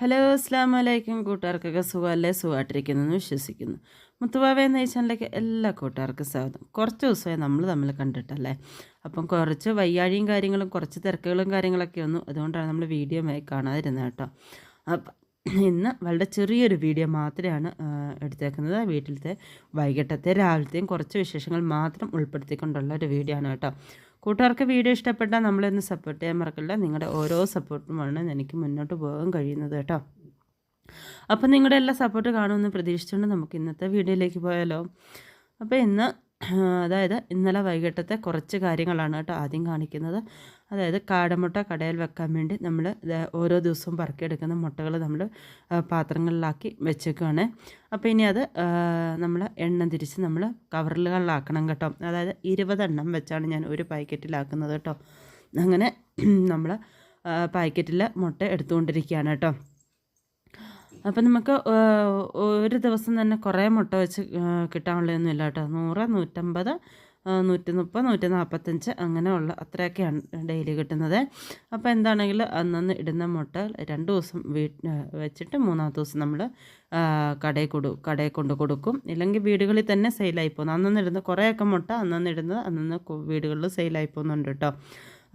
Hello അസ്ലാം വലൈക്കും കൂട്ടുകാർക്കൊക്കെ സുഖമല്ലേ? സുഖമായിട്ടിരിക്കുന്നു എന്ന് വിശ്വസിക്കുന്നു. മുത്തുവാവ എന്ന ഈ ചാനലിലേക്ക് എല്ലാ കൂട്ടുകാർക്കും സ്വാഗതം. കുറച്ച് ദിവസമായി നമ്മൾ തമ്മിൽ കണ്ടിട്ടല്ലേ? അപ്പം കുറച്ച് വയ്യാഴിയും കാര്യങ്ങളും കുറച്ച് തിരക്കുകളും കാര്യങ്ങളൊക്കെ ഒന്നും അതുകൊണ്ടാണ് നമ്മൾ വീഡിയോ കാണാതിരുന്നത് കേട്ടോ. അപ്പം ഇന്ന് വളരെ ചെറിയൊരു വീഡിയോ മാത്രമാണ് എടുത്തേക്കുന്നത്. വീട്ടിലത്തെ വൈകിട്ടത്തെ രാവിലത്തെയും കുറച്ച് വിശേഷങ്ങൾ മാത്രം ഉൾപ്പെടുത്തിക്കൊണ്ടുള്ള ഒരു വീഡിയോ ആണ് കേട്ടോ. കൂട്ടുകാർക്ക് വീഡിയോ ഇഷ്ടപ്പെട്ടാൽ നമ്മളൊന്ന് സപ്പോർട്ട് ചെയ്യാൻ മറക്കില്ല നിങ്ങളുടെ ഓരോ സപ്പോർട്ടുമാണ് എനിക്ക് മുന്നോട്ട് പോകാൻ കഴിയുന്നത് കേട്ടോ. അപ്പം നിങ്ങളുടെ എല്ലാ സപ്പോർട്ട് കാണുമെന്ന് പ്രതീക്ഷിച്ചുകൊണ്ട് നമുക്ക് ഇന്നത്തെ വീഡിയോയിലേക്ക് പോയാലോ. അപ്പോൾ ഇന്ന് അതായത് ഇന്നലെ വൈകിട്ടത്തെ കുറച്ച് കാര്യങ്ങളാണ് കേട്ടോ ആദ്യം കാണിക്കുന്നത്. അതായത് കാടമുട്ട കടയിൽ വെക്കാൻ വേണ്ടി നമ്മൾ ഓരോ ദിവസവും പറക്കിയെടുക്കുന്ന മുട്ടകൾ നമ്മൾ പാത്രങ്ങളിലാക്കി വെച്ചേക്കുകയാണ് അപ്പോൾ ഇനി അത് നമ്മൾ എണ്ണം തിരിച്ച് നമ്മൾ കവറുകളിലാക്കണം കേട്ടോ. അതായത് ഇരുപതെണ്ണം വെച്ചാണ് ഞാൻ ഒരു പാക്കറ്റിലാക്കുന്നത് കേട്ടോ. അങ്ങനെ നമ്മൾ പാക്കറ്റിൽ മുട്ട എടുത്തുകൊണ്ടിരിക്കുകയാണ് കേട്ടോ. അപ്പം നമുക്ക് ഒരു ദിവസം തന്നെ കുറേ മുട്ട വെച്ച് കിട്ടാനുള്ളതൊന്നുമില്ല കേട്ടോ. നൂറ് നൂറ്റമ്പത് നൂറ്റി മുപ്പത് നൂറ്റി നാൽപ്പത്തഞ്ച് അങ്ങനെയുള്ള അത്രയൊക്കെയാണ് ഡെയിലി കിട്ടുന്നത്. അപ്പോൾ എന്താണെങ്കിലും അന്നന്ന് ഇടുന്ന മുട്ട രണ്ട് ദിവസം വീട്ട് വെച്ചിട്ട് മൂന്നാമത്തെ ദിവസം നമ്മൾ കടയിൽ കൊടു കടയിൽ കൊണ്ട് കൊടുക്കും. ഇല്ലെങ്കിൽ വീടുകളിൽ തന്നെ സെയിലായി പോകുന്നു. അന്നന്ന് ഇടുന്ന കുറേയൊക്കെ മുട്ട അന്നന്ന് ഇടുന്നത് അന്നന്ന് വീടുകളിൽ സെയിലായി പോകുന്നുണ്ട് കേട്ടോ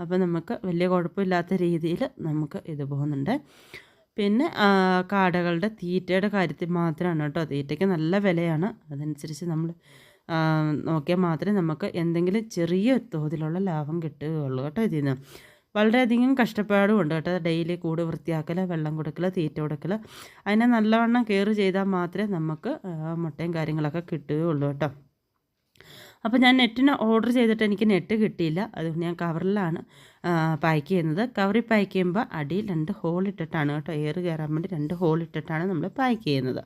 അപ്പോൾ നമുക്ക് വലിയ കുഴപ്പമില്ലാത്ത രീതിയിൽ നമുക്ക് ഇത് പോകുന്നുണ്ട്. പിന്നെ കാടകളുടെ തീറ്റയുടെ കാര്യത്തിൽ മാത്രമാണ് കേട്ടോ തീറ്റയ്ക്ക് നല്ല വിലയാണ്. അതനുസരിച്ച് നമ്മൾ നോക്കിയാൽ മാത്രമേ നമുക്ക് എന്തെങ്കിലും ചെറിയ തോതിലുള്ള ലാഭം കിട്ടുകയുള്ളൂ കേട്ടോ ഇതിൽ നിന്ന് വളരെയധികം കഷ്ടപ്പാടും ഉണ്ട് കേട്ടോ. ഡെയിലി കൂട് വൃത്തിയാക്കൽ വെള്ളം കൊടുക്കൽ തീറ്റ കൊടുക്കൽ അതിനെ നല്ലവണ്ണം കെയർ ചെയ്താൽ മാത്രമേ നമുക്ക് മുട്ടയും കാര്യങ്ങളൊക്കെ കിട്ടുകയുള്ളൂ കേട്ടോ. അപ്പോൾ ഞാൻ നെറ്റിന് ഓർഡർ ചെയ്തിട്ട് എനിക്ക് നെറ്റ് കിട്ടിയില്ല. അതുകൊണ്ട് ഞാൻ കവറിലാണ് പാക്ക് ചെയ്യുന്നത്. കവറിൽ പാക്ക് ചെയ്യുമ്പോൾ അടിയിൽ രണ്ട് ഹോൾ ഇട്ടിട്ടാണ് കേട്ടോ. എയർ കയറാൻ വേണ്ടി രണ്ട് ഹോൾ ഇട്ടിട്ടാണ് നമ്മൾ പാക്ക് ചെയ്യുന്നത്.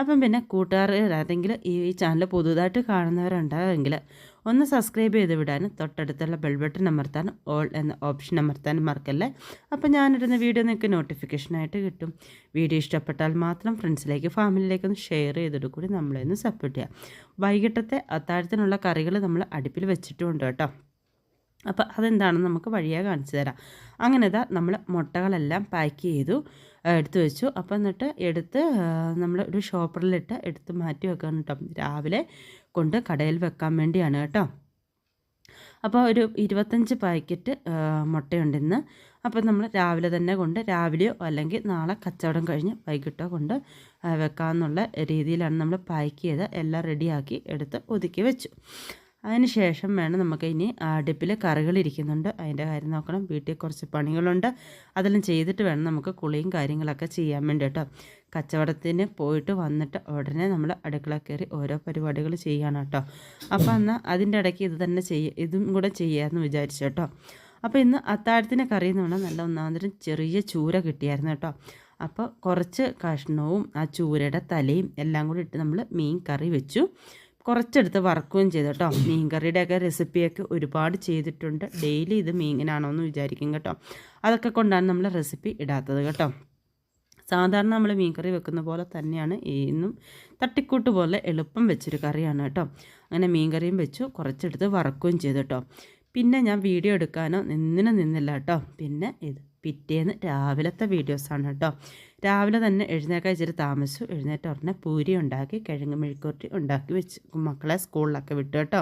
അപ്പം പിന്നെ കൂട്ടുകാർ ഏതെങ്കിലും ഈ ചാനൽ പുതുതായിട്ട് കാണുന്നവരുണ്ടാകുമെങ്കിൽ ഒന്ന് സബ്സ്ക്രൈബ് ചെയ്ത് വിടാനും തൊട്ടടുത്തുള്ള ബെൽ ബട്ടൺ അമർത്താനും ഓൾ എന്ന ഓപ്ഷൻ അമർത്താനും മറക്കല്ലേ? അപ്പം ഞാനിടുന്ന വീഡിയോ നിങ്ങൾക്ക് നോട്ടിഫിക്കേഷനായിട്ട് കിട്ടും. വീഡിയോ ഇഷ്ടപ്പെട്ടാൽ മാത്രം ഫ്രണ്ട്സിലേക്ക് ഫാമിലിയിലേക്ക് ഒന്ന് ഷെയർ ചെയ്തിട്ട് കൂടി നമ്മളെ ഒന്ന് സപ്പോർട്ട് ചെയ്യാം. വൈകിട്ടത്തെ അത്താഴത്തിനുള്ള കറികൾ നമ്മൾ അടുപ്പിൽ വെച്ചിട്ടുമുണ്ട് കേട്ടോ. അപ്പോൾ അതെന്താണെന്ന് നമുക്ക് വഴിയാ കാണിച്ചു തരാം. അങ്ങനെ ഇതാ നമ്മൾ മുട്ടകളെല്ലാം പാക്ക് ചെയ്തു. എടുത്തു വെച്ചു. അപ്പം എന്നിട്ട് എടുത്ത് നമ്മൾ ഒരു ഷോപ്പറിലിട്ട് എടുത്ത് മാറ്റി വെക്കാൻ കേട്ടോ. രാവിലെ കൊണ്ട് കടയിൽ വെക്കാൻ വേണ്ടിയാണ് കേട്ടോ. അപ്പോൾ ഒരു ഇരുപത്തഞ്ച് പാക്കറ്റ് മുട്ടയുണ്ട് ഇന്ന്. അപ്പോൾ നമ്മൾ രാവിലെ തന്നെ കൊണ്ട് രാവിലെയോ അല്ലെങ്കിൽ നാളെ കച്ചവടം കഴിഞ്ഞ് വൈകിട്ടോ കൊണ്ട് വെക്കാമെന്നുള്ള രീതിയിലാണ് നമ്മൾ പാക്ക് ചെയ്ത് എല്ലാം റെഡിയാക്കി എടുത്ത് ഒതുക്കി വെച്ചു. അതിന് ശേഷം വേണം നമുക്ക് ഇനി അടുപ്പിൽ കറികൾ ഇരിക്കുന്നുണ്ട്. അതിന്റെ കാര്യം നോക്കണം. വീട്ടിൽ കുറച്ച് പണികളുണ്ട്. അതെല്ലാം ചെയ്തിട്ട് വേണം നമുക്ക് കുളിയും കാര്യങ്ങളൊക്കെ ചെയ്യാൻ വേണ്ടി കേട്ടോ. കച്ചവടത്തിന് പോയിട്ട് വന്നിട്ട് ഉടനെ നമ്മൾ അടുക്കള കയറി ഓരോ പരിപാടികൾ ചെയ്യണം കേട്ടോ. അപ്പോൾ എന്നാൽ അതിന്റെ ഇടയ്ക്ക് ഇത് തന്നെ ചെയ്യ ഇതും കൂടെ ചെയ്യാമെന്ന് വിചാരിച്ചു കേട്ടോ. അപ്പോൾ ഇന്ന് അത്താഴത്തിന്റെ കറി എന്ന് പറഞ്ഞാൽ നല്ല ഒന്നാമതൊരു ചെറിയ ചൂര കിട്ടിയായിരുന്നു കേട്ടോ. അപ്പോൾ കുറച്ച് കഷ്ണവും ആ ചൂരയുടെ തലയും എല്ലാം കൂടി ഇട്ട് നമ്മൾ മീൻ കറി വെച്ചു. കുറച്ചെടുത്ത് വറക്കുകയും ചെയ്തു കേട്ടോ. മീൻകറിയുടെയൊക്കെ റെസിപ്പിയൊക്കെ ഒരുപാട് ചെയ്തിട്ടുണ്ട്. ഡെയിലി ഇത് മീങ്ങനാണോ എന്ന് വിചാരിക്കും കേട്ടോ. അതൊക്കെ കൊണ്ടാണ് നമ്മൾ റെസിപ്പി ഇടാത്തത് കേട്ടോ. സാധാരണ നമ്മൾ മീൻകറി വെക്കുന്ന പോലെ തന്നെയാണ് ഇന്നും തട്ടിക്കൂട്ട് പോലെ എളുപ്പം വെച്ചൊരു കറിയാണ് കേട്ടോ. അങ്ങനെ മീൻകറിയും വെച്ചു കുറച്ചെടുത്ത് വറക്കുകയും ചെയ്തു കേട്ടോ. പിന്നെ ഞാൻ വീഡിയോ എടുക്കാനോ നിന്നിനും നിന്നില്ല കേട്ടോ. പിന്നെ ഇത് പിറ്റേന്ന് രാവിലത്തെ വീഡിയോസാണ് കേട്ടോ. രാവിലെ തന്നെ എഴുന്നേക്കാൻ ഇച്ചിരി താമസിച്ചു. എഴുന്നേറ്റ് ഉടനെ പൂരി ഉണ്ടാക്കി കിഴങ്ങ് മെഴുക്കൂട്ടി ഉണ്ടാക്കി വെച്ച് മക്കളെ സ്കൂളിലൊക്കെ വിട്ടു കേട്ടോ.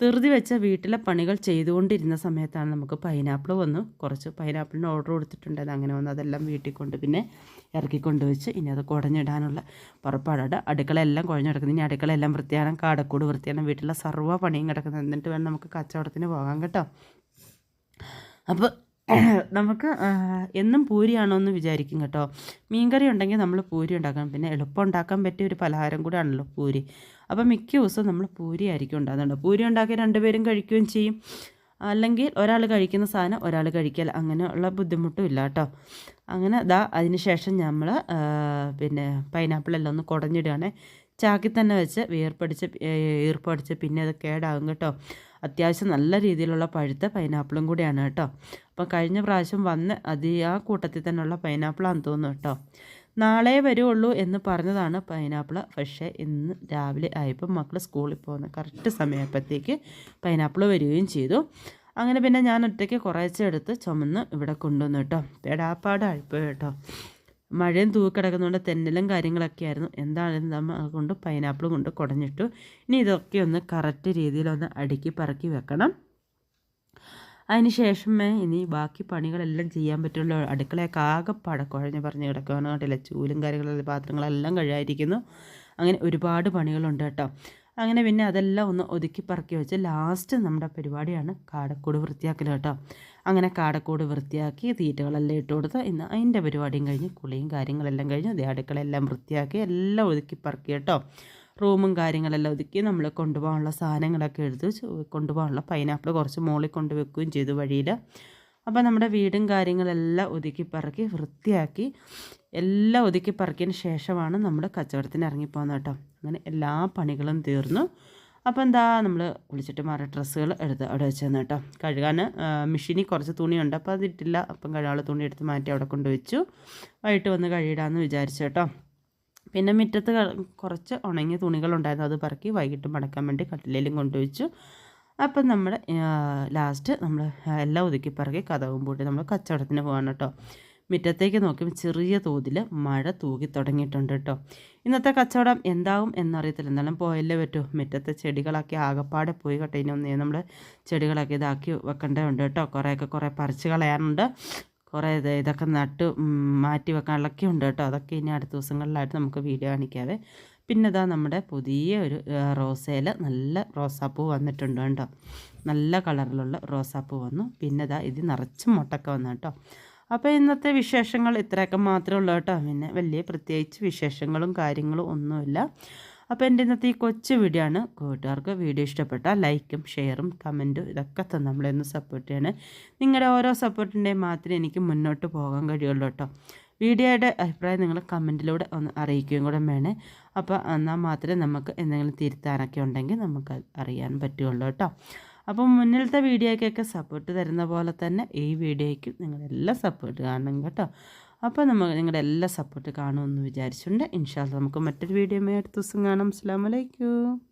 ധൃതി വെച്ച വീട്ടിലെ പണികൾ ചെയ്തുകൊണ്ടിരുന്ന സമയത്താണ് നമുക്ക് പൈനാപ്പിൾ വന്നു. കുറച്ച് പൈനാപ്പിളിന് ഓർഡർ കൊടുത്തിട്ടുണ്ടായത് അങ്ങനെ വന്ന് അതെല്ലാം വീട്ടിൽ കൊണ്ട് പിന്നെ ഇറക്കിക്കൊണ്ട് വെച്ച് ഇനി അത് കുടഞ്ഞിടാനുള്ള പുറപ്പാടാണ്. അടുക്കളയെല്ലാം കുഴഞ്ഞെടുക്കുന്നത് ഇനി അടുക്കളയെല്ലാം വൃത്തിയാണ് കാടക്കൂട് വൃത്തിയാണ് വീട്ടിലെ സർവ പണിയും കിടക്കുന്നത് എന്നിട്ട് വേണം നമുക്ക് കച്ചവടത്തിന് പോകാം കേട്ടോ. അപ്പോൾ നമുക്ക് എന്നും പൂരിയാണോ എന്ന് വിചാരിക്കും കേട്ടോ. മീൻകറി ഉണ്ടെങ്കിൽ നമ്മൾ പൂരി ഉണ്ടാക്കണം. പിന്നെ എളുപ്പം ഉണ്ടാക്കാൻ പറ്റിയ ഒരു പലഹാരം കൂടെയാണല്ലോ പൂരി. അപ്പോൾ മിക്ക ദിവസവും നമ്മൾ പൂരി ആയിരിക്കും ഉണ്ടാകുന്നുണ്ട് പൂരി ഉണ്ടാക്കി രണ്ടുപേരും കഴിക്കുകയും ചെയ്യും. അല്ലെങ്കിൽ ഒരാൾ കഴിക്കുന്ന സാധനം ഒരാൾ കഴിക്കൽ. അങ്ങനെയുള്ള ബുദ്ധിമുട്ടും ഇല്ല കേട്ടോ. അങ്ങനെ ദാ അതിന് ശേഷം നമ്മൾ പിന്നെ പൈനാപ്പിളെല്ലാം ഒന്ന് കുടഞ്ഞിടുകയാണെ. ചാക്കി തന്നെ വെച്ച് വിയർപ്പടിച്ച് ഈർപ്പടിച്ച് പിന്നെ അത് കേടാകും കേട്ടോ. അത്യാവശ്യം നല്ല രീതിയിലുള്ള പഴുത്ത പൈനാപ്പിളും കൂടിയാണ് കേട്ടോ. അപ്പോൾ കഴിഞ്ഞ പ്രാവശ്യം വന്ന് അത് ആ കൂട്ടത്തിൽ തന്നെയുള്ള പൈനാപ്പിളാണെന്ന് തോന്നുന്നു കേട്ടോ. നാളെ വരുള്ളൂ എന്ന് പറഞ്ഞതാണ് പൈനാപ്പിൾ പക്ഷേ ഇന്ന് രാവിലെ ആയപ്പോൾ മക്കൾ സ്കൂളിൽ പോകുന്ന കറക്റ്റ് സമയപ്പോഴത്തേക്ക് പൈനാപ്പിൾ വരികയും ചെയ്തു. അങ്ങനെ പിന്നെ ഞാൻ ഒറ്റയ്ക്ക് കുറേശ്ശെ എടുത്ത് ചുമന്ന് ഇവിടെ കൊണ്ടുവന്നു കേട്ടോ. പേടാപ്പാട് അഴിപ്പ് കേട്ടോ. മഴയും തൂക്കി കിടക്കുന്നതുകൊണ്ട് തെന്നലും കാര്യങ്ങളൊക്കെ ആയിരുന്നു. എന്താണെന്ന് നമ്മൾ കൊണ്ട് പൈനാപ്പിൾ കൊണ്ട് കുടഞ്ഞിട്ടു. ഇനി ഇതൊക്കെ ഒന്ന് കറക്റ്റ് രീതിയിലൊന്ന് അടുക്കി പറക്കി വെക്കണം. അതിന് ശേഷമേ ഇനി ബാക്കി പണികളെല്ലാം ചെയ്യാൻ പറ്റുള്ളൂ. അടുക്കളയൊക്കെ ആകെ പടക്കുഴഞ്ഞ് പറഞ്ഞ് കിടക്കുകയാണ് കേട്ടില്ല ചൂലും കാര്യങ്ങളും പാത്രങ്ങളെല്ലാം കഴിയായിരിക്കുന്നു അങ്ങനെ ഒരുപാട് പണികളുണ്ട് കേട്ടോ. അങ്ങനെ പിന്നെ അതെല്ലാം ഒന്ന് ഒതുക്കി പറക്കി വെച്ച് ലാസ്റ്റ് നമ്മുടെ പരിപാടിയാണ് കാടക്കൂട് വൃത്തിയാക്കൽ കേട്ടോ. അങ്ങനെ കാടക്കൂട് വൃത്തിയാക്കി തീറ്റകളെല്ലാം ഇട്ട് കൊടുത്ത് ഇന്ന് അതിന്റെ പരിപാടിയും കഴിഞ്ഞ് കുളിയും കാര്യങ്ങളെല്ലാം കഴിഞ്ഞ് അതേ അടുക്കളയെല്ലാം വൃത്തിയാക്കി എല്ലാം ഒതുക്കി പറക്കി കേട്ടോ. റൂമും കാര്യങ്ങളെല്ലാം ഒതുക്കി നമ്മൾ കൊണ്ടുപോകാനുള്ള സാധനങ്ങളൊക്കെ എടുത്ത് കൊണ്ടുപോകാനുള്ള പൈനാപ്പിൾ കുറച്ച് മുകളിൽ കൊണ്ടുവെക്കുകയും ചെയ്തു വഴിയിൽ അപ്പോൾ നമ്മുടെ വീടും കാര്യങ്ങളെല്ലാം ഒതുക്കി പറക്കി വൃത്തിയാക്കി എല്ലാം ഒതുക്കി പറക്കിയതിന് ശേഷമാണ് നമ്മൾ കച്ചവടത്തിന് ഇറങ്ങിപ്പോകുന്നത് കേട്ടോ. അങ്ങനെ എല്ലാ പണികളും തീർന്നു. അപ്പോൾ എന്താ നമ്മൾ കുളിച്ചിട്ട് മാറി ഡ്രസ്സുകൾ എടുത്ത് അവിടെ വെച്ചെന്ന് കേട്ടോ. കഴുകാൻ മെഷീനിൽ കുറച്ച് തുണിയുണ്ട്. അപ്പോൾ അതിട്ടില്ല. അപ്പം കഴുകാനുള്ള തുണി എടുത്ത് മാറ്റി അവിടെ കൊണ്ടുവച്ചു വൈകിട്ട് വന്ന് കഴുകിടാമെന്ന് വിചാരിച്ചു കേട്ടോ. പിന്നെ മുറ്റത്ത് കുറച്ച് ഉണങ്ങിയ തുണികളുണ്ടായിരുന്നു അത് പറക്കി വൈകിട്ട് മടക്കാൻ വേണ്ടി കട്ടിലേലും കൊണ്ടുവച്ചു അപ്പം നമ്മൾ ലാസ്റ്റ് നമ്മൾ എല്ലാം ഒതുക്കി പറക്കി കഥവും പൂട്ടി നമ്മൾ കച്ചവടത്തിന് പോകാൻ കേട്ടോ. മുറ്റത്തേക്ക് നോക്കിയും ചെറിയ തോതിൽ മഴ തൂകി തുടങ്ങിയിട്ടുണ്ട് കേട്ടോ. ഇന്നത്തെ കച്ചവടം എന്താവും എന്നറിയത്തില്ല. എന്നാലും പോയല്ലേ പറ്റൂ. മുറ്റത്തെ ചെടികളൊക്കെ ആകപ്പാടെ പോയി കേട്ടോ. ഇനി ഒന്നേ നമ്മൾ ചെടികളൊക്കെ ഇതാക്കി വെക്കേണ്ടതുണ്ട് കേട്ടോ. കുറേയൊക്കെ കുറേ പറിച്ച് കളയാനുണ്ട്. കുറേ ഇത് ഇതൊക്കെ നട്ട് മാറ്റി വെക്കാനുള്ളൊക്കെ ഉണ്ട് കേട്ടോ. അതൊക്കെ ഇനി അടുത്ത ദിവസങ്ങളിലായിട്ട് നമുക്ക് വീഡിയോ കാണിക്കാവേ. പിന്നെ ഇതാ നമ്മുടെ പുതിയ ഒരു റോസയിൽ നല്ല റോസാപ്പൂ വന്നിട്ടുണ്ട് കേട്ടോ. നല്ല കളറിലുള്ള റോസാപ്പൂ വന്നു. പിന്നെ ഇതാ ഇത് നിറച്ച് മുട്ടൊക്കെ വന്നു കേട്ടോ. അപ്പോൾ ഇന്നത്തെ വിശേഷങ്ങൾ ഇത്രയൊക്കെ മാത്രമേ ഉള്ളൂ കേട്ടോ. പിന്നെ വലിയ പ്രത്യേകിച്ച് വിശേഷങ്ങളും കാര്യങ്ങളും ഒന്നുമില്ല. അപ്പോൾ എന്റെ ഇന്നത്തെ ഈ കൊച്ചു വീഡിയോ ആണ്. കൂട്ടുകാർക്ക് വീഡിയോ ഇഷ്ടപ്പെട്ടാൽ ലൈക്കും ഷെയറും കമന്റും ഇതൊക്കെ തന്നെ നമ്മളെന്ന് സപ്പോർട്ട് ചെയ്യണേ. നിങ്ങളുടെ ഓരോ സപ്പോർട്ടിന്റെയും മാത്രമേ എനിക്ക് മുന്നോട്ട് പോകാൻ കഴിയുള്ളൂ കേട്ടോ. വീഡിയോയുടെ അഭിപ്രായം നിങ്ങൾ കമന്റിലൂടെ ഒന്ന് അറിയിക്കുകയും കൂടെ വേണേ. അപ്പോൾ എന്നാൽ മാത്രമേ നമുക്ക് എന്തെങ്കിലും തിരുത്താനൊക്കെ ഉണ്ടെങ്കിൽ നമുക്ക് അറിയാൻ പറ്റുള്ളൂ കേട്ടോ. അപ്പം മുന്നിലത്തെ വീഡിയോയ്ക്കൊക്കെ സപ്പോർട്ട് തരുന്ന പോലെ തന്നെ ഈ വീഡിയോയ്ക്കും നിങ്ങളെല്ലാം സപ്പോർട്ട് കാണണം കേട്ടോ. അപ്പോൾ നമ്മൾ നിങ്ങളുടെ എല്ലാ സപ്പോർട്ട് കാണുമെന്ന് വിചാരിച്ചിട്ടുണ്ട് ഇൻഷാല്ല നമുക്ക് മറ്റൊരു വീഡിയോ അടുത്ത ദിവസം കാണാം. അസ്സാം വലൈക്കും